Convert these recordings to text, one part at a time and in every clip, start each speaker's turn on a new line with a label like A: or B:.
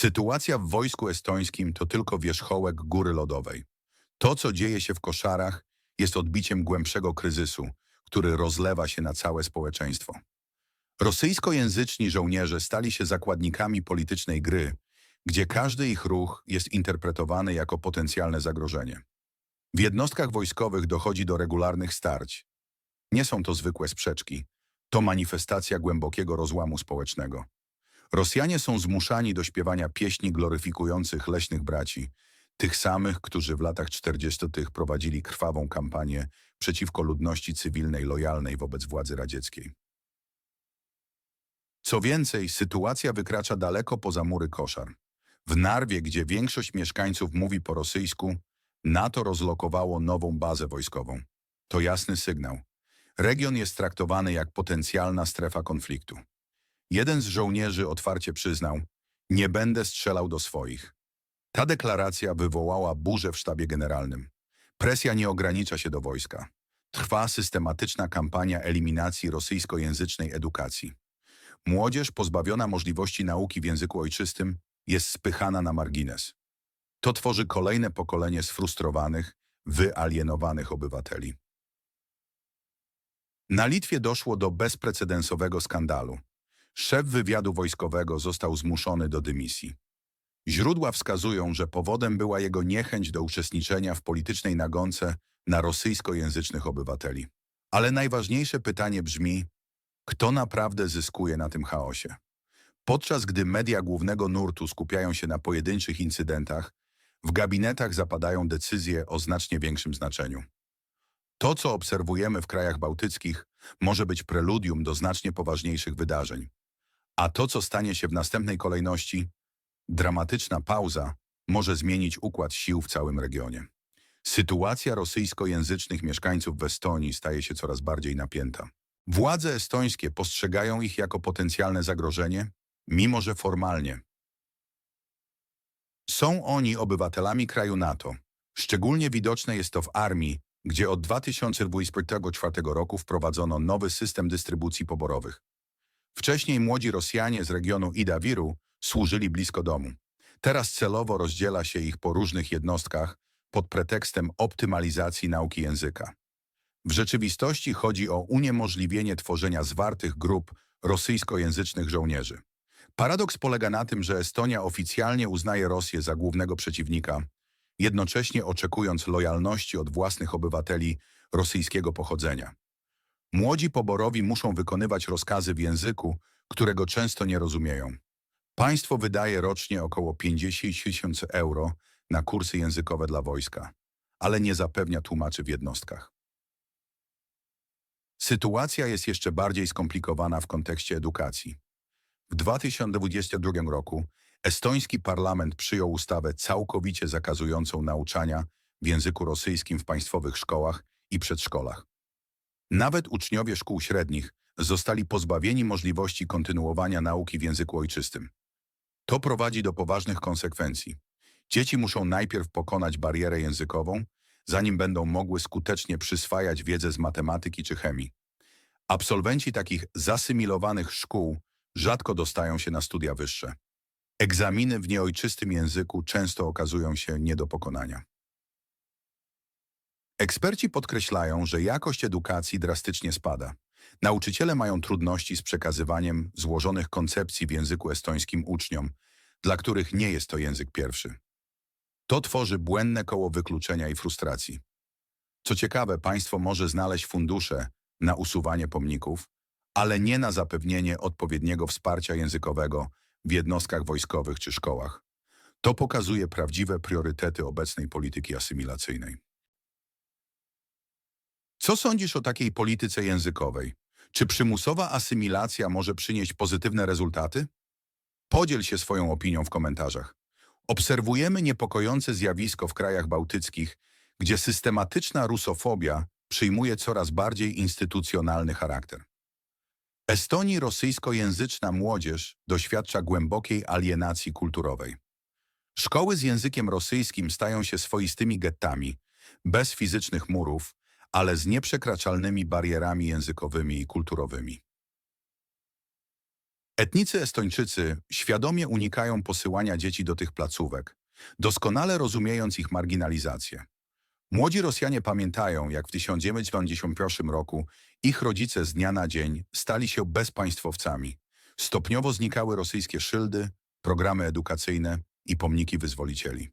A: Sytuacja w wojsku estońskim to tylko wierzchołek góry lodowej. To, co dzieje się w koszarach, jest odbiciem głębszego kryzysu, który rozlewa się na całe społeczeństwo. Rosyjskojęzyczni żołnierze stali się zakładnikami politycznej gry, gdzie każdy ich ruch jest interpretowany jako potencjalne zagrożenie. W jednostkach wojskowych dochodzi do regularnych starć. Nie są to zwykłe sprzeczki, to manifestacja głębokiego rozłamu społecznego. Rosjanie są zmuszani do śpiewania pieśni gloryfikujących leśnych braci, tych samych, którzy w latach 40. prowadzili krwawą kampanię przeciwko ludności cywilnej lojalnej wobec władzy radzieckiej. Co więcej, sytuacja wykracza daleko poza mury koszar. W Narwie, gdzie większość mieszkańców mówi po rosyjsku, NATO rozlokowało nową bazę wojskową. To jasny sygnał. Region jest traktowany jak potencjalna strefa konfliktu. Jeden z żołnierzy otwarcie przyznał, nie będę strzelał do swoich. Ta deklaracja wywołała burzę w sztabie generalnym. Presja nie ogranicza się do wojska. Trwa systematyczna kampania eliminacji rosyjskojęzycznej edukacji. Młodzież pozbawiona możliwości nauki w języku ojczystym jest spychana na margines. To tworzy kolejne pokolenie sfrustrowanych, wyalienowanych obywateli. Na Litwie doszło do bezprecedensowego skandalu. Szef wywiadu wojskowego został zmuszony do dymisji. Źródła wskazują, że powodem była jego niechęć do uczestniczenia w politycznej nagonce na rosyjskojęzycznych obywateli. Ale najważniejsze pytanie brzmi, kto naprawdę zyskuje na tym chaosie? Podczas gdy media głównego nurtu skupiają się na pojedynczych incydentach, w gabinetach zapadają decyzje o znacznie większym znaczeniu. To, co obserwujemy w krajach bałtyckich, może być preludium do znacznie poważniejszych wydarzeń. A to, co stanie się w następnej kolejności, dramatyczna pauza, może zmienić układ sił w całym regionie. Sytuacja rosyjskojęzycznych mieszkańców w Estonii staje się coraz bardziej napięta. Władze estońskie postrzegają ich jako potencjalne zagrożenie, mimo że formalnie. Są oni obywatelami kraju NATO. Szczególnie widoczne jest to w armii, gdzie od 2024 roku wprowadzono nowy system dystrybucji poborowych. Wcześniej młodzi Rosjanie z regionu Idawiru służyli blisko domu. Teraz celowo rozdziela się ich po różnych jednostkach pod pretekstem optymalizacji nauki języka. W rzeczywistości chodzi o uniemożliwienie tworzenia zwartych grup rosyjskojęzycznych żołnierzy. Paradoks polega na tym, że Estonia oficjalnie uznaje Rosję za głównego przeciwnika, jednocześnie oczekując lojalności od własnych obywateli rosyjskiego pochodzenia. Młodzi poborowi muszą wykonywać rozkazy w języku, którego często nie rozumieją. Państwo wydaje rocznie około 50 tysięcy euro na kursy językowe dla wojska, ale nie zapewnia tłumaczy w jednostkach. Sytuacja jest jeszcze bardziej skomplikowana w kontekście edukacji. W 2022 roku estoński parlament przyjął ustawę całkowicie zakazującą nauczania w języku rosyjskim w państwowych szkołach i przedszkolach. Nawet uczniowie szkół średnich zostali pozbawieni możliwości kontynuowania nauki w języku ojczystym. To prowadzi do poważnych konsekwencji. Dzieci muszą najpierw pokonać barierę językową, zanim będą mogły skutecznie przyswajać wiedzę z matematyki czy chemii. Absolwenci takich zasymilowanych szkół rzadko dostają się na studia wyższe. Egzaminy w nieojczystym języku często okazują się nie do pokonania. Eksperci podkreślają, że jakość edukacji drastycznie spada. Nauczyciele mają trudności z przekazywaniem złożonych koncepcji w języku estońskim uczniom, dla których nie jest to język pierwszy. To tworzy błędne koło wykluczenia i frustracji. Co ciekawe, państwo może znaleźć fundusze na usuwanie pomników, ale nie na zapewnienie odpowiedniego wsparcia językowego w jednostkach wojskowych czy szkołach. To pokazuje prawdziwe priorytety obecnej polityki asymilacyjnej. Co sądzisz o takiej polityce językowej? Czy przymusowa asymilacja może przynieść pozytywne rezultaty? Podziel się swoją opinią w komentarzach. Obserwujemy niepokojące zjawisko w krajach bałtyckich, gdzie systematyczna rusofobia przyjmuje coraz bardziej instytucjonalny charakter. W Estonii rosyjskojęzyczna młodzież doświadcza głębokiej alienacji kulturowej. Szkoły z językiem rosyjskim stają się swoistymi gettami, bez fizycznych murów, ale z nieprzekraczalnymi barierami językowymi i kulturowymi. Etnicy Estończycy świadomie unikają posyłania dzieci do tych placówek, doskonale rozumiejąc ich marginalizację. Młodzi Rosjanie pamiętają, jak w 1991 roku ich rodzice z dnia na dzień stali się bezpaństwowcami. Stopniowo znikały rosyjskie szyldy, programy edukacyjne i pomniki wyzwolicieli.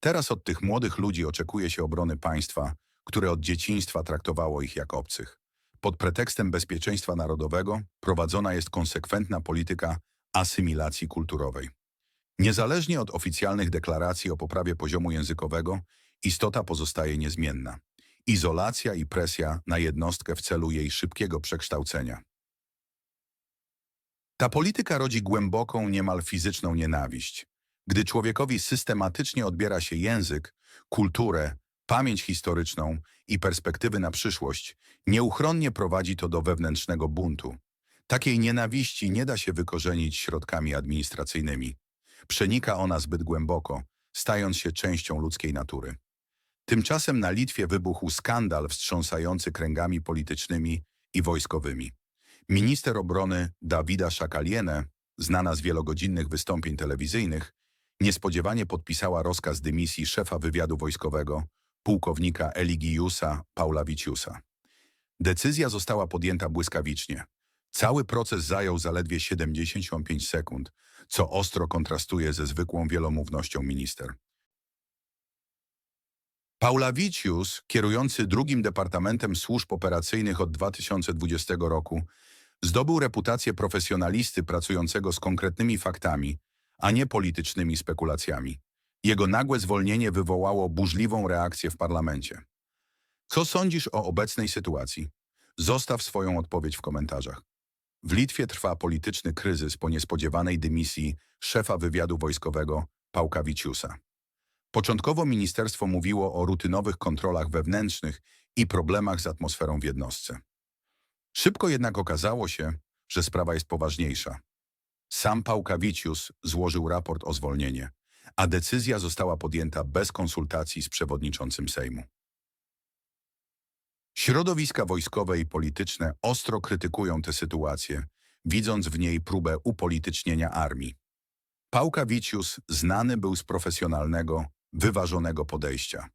A: Teraz od tych młodych ludzi oczekuje się obrony państwa, które od dzieciństwa traktowało ich jak obcych. Pod pretekstem bezpieczeństwa narodowego prowadzona jest konsekwentna polityka asymilacji kulturowej. Niezależnie od oficjalnych deklaracji o poprawie poziomu językowego, istota pozostaje niezmienna. Izolacja i presja na jednostkę w celu jej szybkiego przekształcenia. Ta polityka rodzi głęboką, niemal fizyczną nienawiść. Gdy człowiekowi systematycznie odbiera się język, kulturę, pamięć historyczną i perspektywy na przyszłość, nieuchronnie prowadzi to do wewnętrznego buntu. Takiej nienawiści nie da się wykorzenić środkami administracyjnymi. Przenika ona zbyt głęboko, stając się częścią ludzkiej natury. Tymczasem na Litwie wybuchł skandal wstrząsający kręgami politycznymi i wojskowymi. Minister obrony Dawida Szakaliene, znana z wielogodzinnych wystąpień telewizyjnych, niespodziewanie podpisała rozkaz dymisji szefa wywiadu wojskowego, pułkownika Eligiusa Paulawiciusa. Decyzja została podjęta błyskawicznie. Cały proces zajął zaledwie 75 sekund, co ostro kontrastuje ze zwykłą wielomównością minister. Paulawicius, kierujący drugim Departamentem Służb Operacyjnych od 2020 roku, zdobył reputację profesjonalisty pracującego z konkretnymi faktami, a nie politycznymi spekulacjami. Jego nagłe zwolnienie wywołało burzliwą reakcję w parlamencie. Co sądzisz o obecnej sytuacji? Zostaw swoją odpowiedź w komentarzach. W Litwie trwa polityczny kryzys po niespodziewanej dymisji szefa wywiadu wojskowego Pałkawiciusa. Początkowo ministerstwo mówiło o rutynowych kontrolach wewnętrznych i problemach z atmosferą w jednostce. Szybko jednak okazało się, że sprawa jest poważniejsza. Sam Pałkawicius złożył raport o zwolnienie, a decyzja została podjęta bez konsultacji z przewodniczącym Sejmu. Środowiska wojskowe i polityczne ostro krytykują tę sytuację, widząc w niej próbę upolitycznienia armii. Pałkawicius znany był z profesjonalnego, wyważonego podejścia.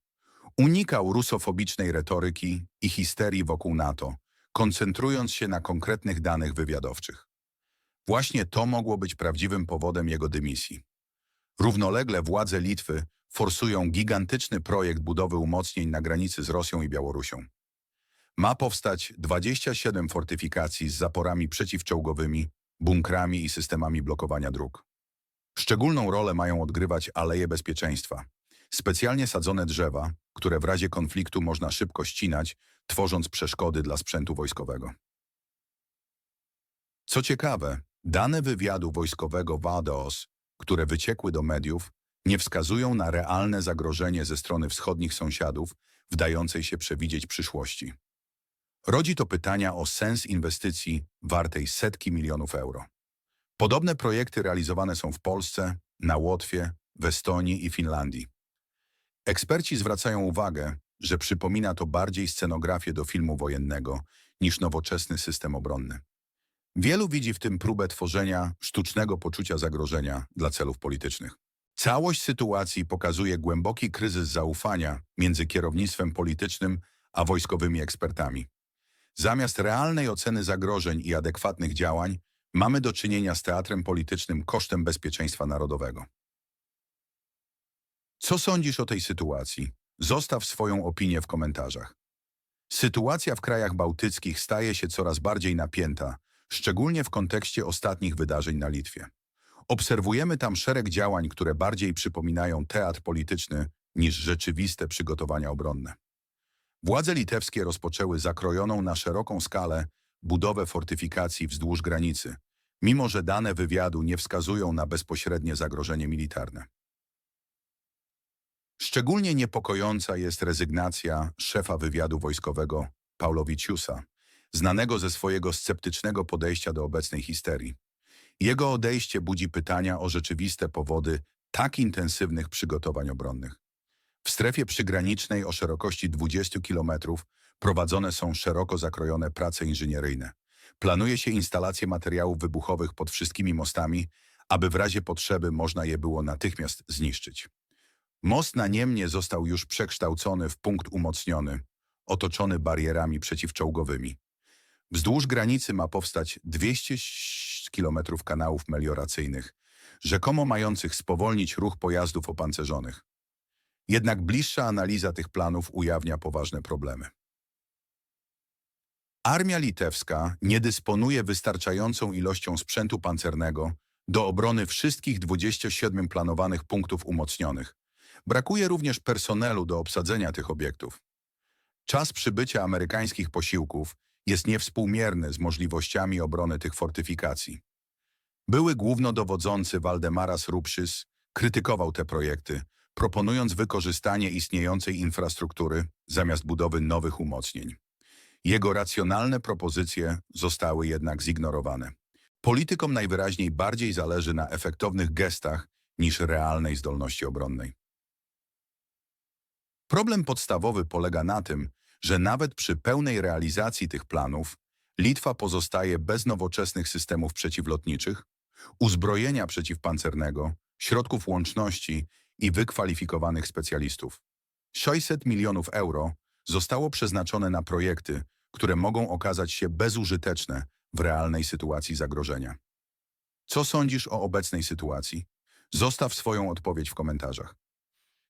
A: Unikał rusofobicznej retoryki i histerii wokół NATO, koncentrując się na konkretnych danych wywiadowczych. Właśnie to mogło być prawdziwym powodem jego dymisji. Równolegle władze Litwy forsują gigantyczny projekt budowy umocnień na granicy z Rosją i Białorusią. Ma powstać 27 fortyfikacji z zaporami przeciwczołgowymi, bunkrami i systemami blokowania dróg. Szczególną rolę mają odgrywać aleje bezpieczeństwa, specjalnie sadzone drzewa, które w razie konfliktu można szybko ścinać, tworząc przeszkody dla sprzętu wojskowego. Co ciekawe, dane wywiadu wojskowego WADOS, które wyciekły do mediów, nie wskazują na realne zagrożenie ze strony wschodnich sąsiadów w dającej się przewidzieć przyszłości. Rodzi to pytania o sens inwestycji wartej setki milionów euro. Podobne projekty realizowane są w Polsce, na Łotwie, w Estonii i Finlandii. Eksperci zwracają uwagę, że przypomina to bardziej scenografię do filmu wojennego niż nowoczesny system obronny. Wielu widzi w tym próbę tworzenia sztucznego poczucia zagrożenia dla celów politycznych. Całość sytuacji pokazuje głęboki kryzys zaufania między kierownictwem politycznym a wojskowymi ekspertami. Zamiast realnej oceny zagrożeń i adekwatnych działań, mamy do czynienia z teatrem politycznym kosztem bezpieczeństwa narodowego. Co sądzisz o tej sytuacji? Zostaw swoją opinię w komentarzach. Sytuacja w krajach bałtyckich staje się coraz bardziej napięta, szczególnie w kontekście ostatnich wydarzeń na Litwie. Obserwujemy tam szereg działań, które bardziej przypominają teatr polityczny niż rzeczywiste przygotowania obronne. Władze litewskie rozpoczęły zakrojoną na szeroką skalę budowę fortyfikacji wzdłuż granicy, mimo że dane wywiadu nie wskazują na bezpośrednie zagrożenie militarne. Szczególnie niepokojąca jest rezygnacja szefa wywiadu wojskowego Paulowiciusa, znanego ze swojego sceptycznego podejścia do obecnej histerii. Jego odejście budzi pytania o rzeczywiste powody tak intensywnych przygotowań obronnych. W strefie przygranicznej o szerokości 20 km prowadzone są szeroko zakrojone prace inżynieryjne. Planuje się instalację materiałów wybuchowych pod wszystkimi mostami, aby w razie potrzeby można je było natychmiast zniszczyć. Most na Niemnie został już przekształcony w punkt umocniony, otoczony barierami przeciwczołgowymi. Wzdłuż granicy ma powstać 200 km kanałów melioracyjnych, rzekomo mających spowolnić ruch pojazdów opancerzonych. Jednak bliższa analiza tych planów ujawnia poważne problemy. Armia litewska nie dysponuje wystarczającą ilością sprzętu pancernego do obrony wszystkich 27 planowanych punktów umocnionych. Brakuje również personelu do obsadzenia tych obiektów. Czas przybycia amerykańskich posiłków jest niewspółmierny z możliwościami obrony tych fortyfikacji. Były głównodowodzący Waldemaras Rupszys krytykował te projekty, proponując wykorzystanie istniejącej infrastruktury zamiast budowy nowych umocnień. Jego racjonalne propozycje zostały jednak zignorowane. Politykom najwyraźniej bardziej zależy na efektownych gestach niż realnej zdolności obronnej. Problem podstawowy polega na tym, że nawet przy pełnej realizacji tych planów Litwa pozostaje bez nowoczesnych systemów przeciwlotniczych, uzbrojenia przeciwpancernego, środków łączności i wykwalifikowanych specjalistów. 600 milionów euro zostało przeznaczone na projekty, które mogą okazać się bezużyteczne w realnej sytuacji zagrożenia. Co sądzisz o obecnej sytuacji? Zostaw swoją odpowiedź w komentarzach.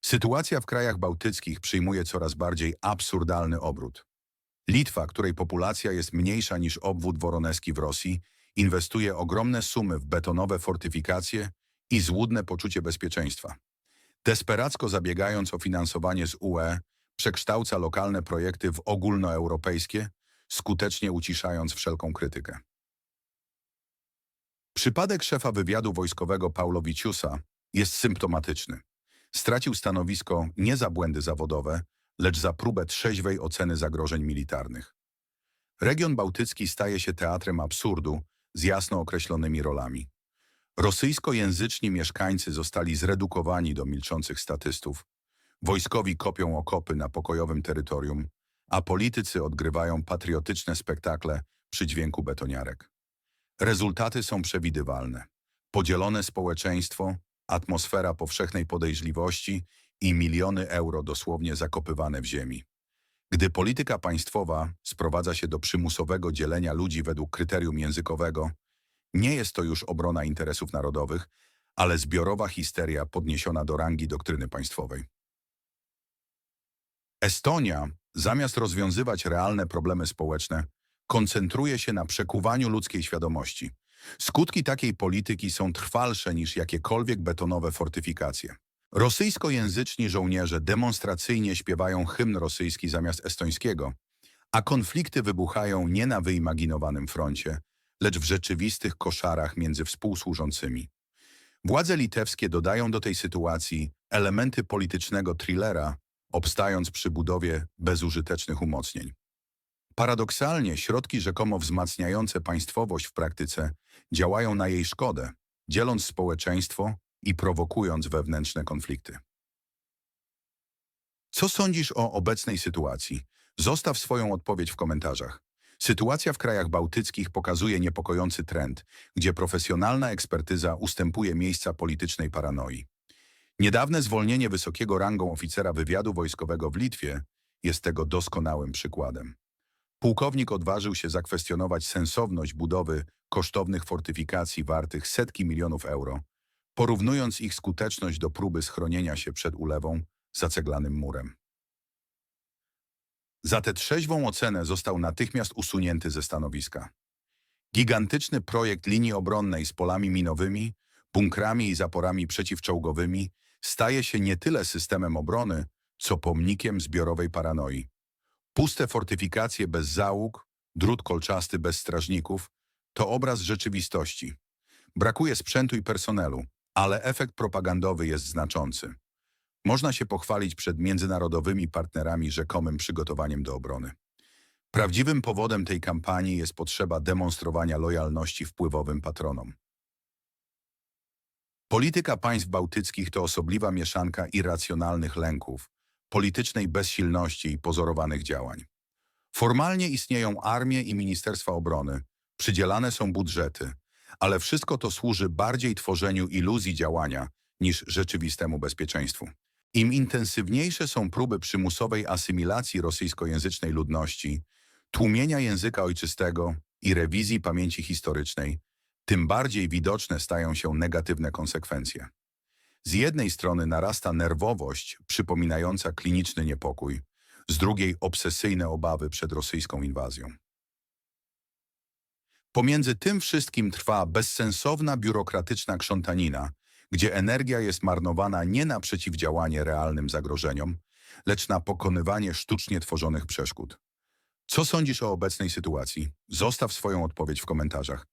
A: Sytuacja w krajach bałtyckich przyjmuje coraz bardziej absurdalny obrót. Litwa, której populacja jest mniejsza niż obwód woroneski w Rosji, inwestuje ogromne sumy w betonowe fortyfikacje i złudne poczucie bezpieczeństwa. Desperacko zabiegając o finansowanie z UE, przekształca lokalne projekty w ogólnoeuropejskie, skutecznie uciszając wszelką krytykę. Przypadek szefa wywiadu wojskowego Paulowiciusa jest symptomatyczny. Stracił stanowisko nie za błędy zawodowe, lecz za próbę trzeźwej oceny zagrożeń militarnych. Region bałtycki staje się teatrem absurdu z jasno określonymi rolami. Rosyjskojęzyczni mieszkańcy zostali zredukowani do milczących statystów. Wojskowi kopią okopy na pokojowym terytorium, a politycy odgrywają patriotyczne spektakle przy dźwięku betoniarek. Rezultaty są przewidywalne. Podzielone społeczeństwo, atmosfera powszechnej podejrzliwości i miliony euro dosłownie zakopywane w ziemi. Gdy polityka państwowa sprowadza się do przymusowego dzielenia ludzi według kryterium językowego, nie jest to już obrona interesów narodowych, ale zbiorowa histeria podniesiona do rangi doktryny państwowej. Estonia, zamiast rozwiązywać realne problemy społeczne, koncentruje się na przekuwaniu ludzkiej świadomości. Skutki takiej polityki są trwalsze niż jakiekolwiek betonowe fortyfikacje. Rosyjskojęzyczni żołnierze demonstracyjnie śpiewają hymn rosyjski zamiast estońskiego, a konflikty wybuchają nie na wyimaginowanym froncie, lecz w rzeczywistych koszarach między współsłużącymi. Władze litewskie dodają do tej sytuacji elementy politycznego thrillera, obstając przy budowie bezużytecznych umocnień. Paradoksalnie środki rzekomo wzmacniające państwowość w praktyce działają na jej szkodę, dzieląc społeczeństwo i prowokując wewnętrzne konflikty. Co sądzisz o obecnej sytuacji? Zostaw swoją odpowiedź w komentarzach. Sytuacja w krajach bałtyckich pokazuje niepokojący trend, gdzie profesjonalna ekspertyza ustępuje miejsca politycznej paranoi. Niedawne zwolnienie wysokiego rangą oficera wywiadu wojskowego w Litwie jest tego doskonałym przykładem. Pułkownik odważył się zakwestionować sensowność budowy kosztownych fortyfikacji wartych setki milionów euro, porównując ich skuteczność do próby schronienia się przed ulewą zaceglanym murem. Za tę trzeźwą ocenę został natychmiast usunięty ze stanowiska. Gigantyczny projekt linii obronnej z polami minowymi, bunkrami i zaporami przeciwczołgowymi staje się nie tyle systemem obrony, co pomnikiem zbiorowej paranoi. Puste fortyfikacje bez załóg, drut kolczasty bez strażników to obraz rzeczywistości. Brakuje sprzętu i personelu, ale efekt propagandowy jest znaczący. Można się pochwalić przed międzynarodowymi partnerami rzekomym przygotowaniem do obrony. Prawdziwym powodem tej kampanii jest potrzeba demonstrowania lojalności wpływowym patronom. Polityka państw bałtyckich to osobliwa mieszanka irracjonalnych lęków, politycznej bezsilności i pozorowanych działań. Formalnie istnieją armie i Ministerstwa Obrony, przydzielane są budżety, ale wszystko to służy bardziej tworzeniu iluzji działania niż rzeczywistemu bezpieczeństwu. Im intensywniejsze są próby przymusowej asymilacji rosyjskojęzycznej ludności, tłumienia języka ojczystego i rewizji pamięci historycznej, tym bardziej widoczne stają się negatywne konsekwencje. Z jednej strony narasta nerwowość przypominająca kliniczny niepokój, z drugiej obsesyjne obawy przed rosyjską inwazją. Pomiędzy tym wszystkim trwa bezsensowna biurokratyczna krzątanina, gdzie energia jest marnowana nie na przeciwdziałanie realnym zagrożeniom, lecz na pokonywanie sztucznie tworzonych przeszkód. Co sądzisz o obecnej sytuacji? Zostaw swoją odpowiedź w komentarzach.